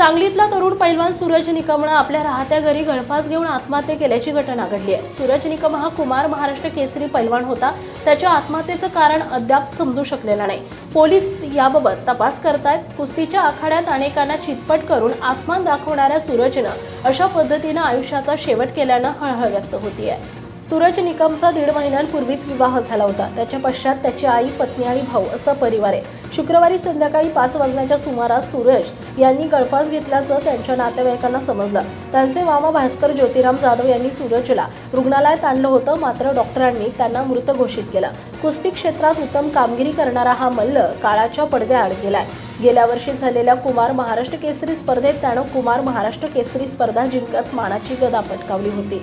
सांगलीतला तरुण पैलवान सूरज निकमनं आपल्या राहत्या घरी गळफास घेऊन आत्महत्या केल्याची घटना घडली आहे. सूरज निकम हा कुमार महाराष्ट्र केसरी पैलवान होता. त्याच्या आत्महत्येचं कारण अद्याप समजू शकलेलं नाही. पोलीस याबाबत तपास करतायत. कुस्तीच्या आखाड्यात अनेकांना चितपट करून आसमान दाखवणाऱ्या सूरजनं अशा पद्धतीनं आयुष्याचा शेवट केल्यानं हळहळ व्यक्त होती आहे सूरज निकमचा दीड महिन्यांपूर्वीच विवाह झाला होता. त्याच्या पश्चात त्याची आई पत्नी आणि भाऊ असा परिवार आहे. शुक्रवारी संध्याकाळी पाच वाजण्याच्या सुमारास सूरज यांनी गळफास घेतल्याचं त्यांच्या नातेवाईकांना समजलं. त्यांचे मामा भास्कर ज्योतिराम जाधव यांनी सूरजला रुग्णालयात आणलं होतं. मात्र डॉक्टरांनी त्यांना मृत घोषित केलं. कुस्ती क्षेत्रात उत्तम कामगिरी करणारा हा मल्ल काळाच्या पडद्याआड गेलाय. गेल्या वर्षी झालेल्या कुमार महाराष्ट्र केसरी स्पर्धेत त्यानं कुमार महाराष्ट्र केसरी स्पर्धा जिंकत मानाची गदा पटकावली होती.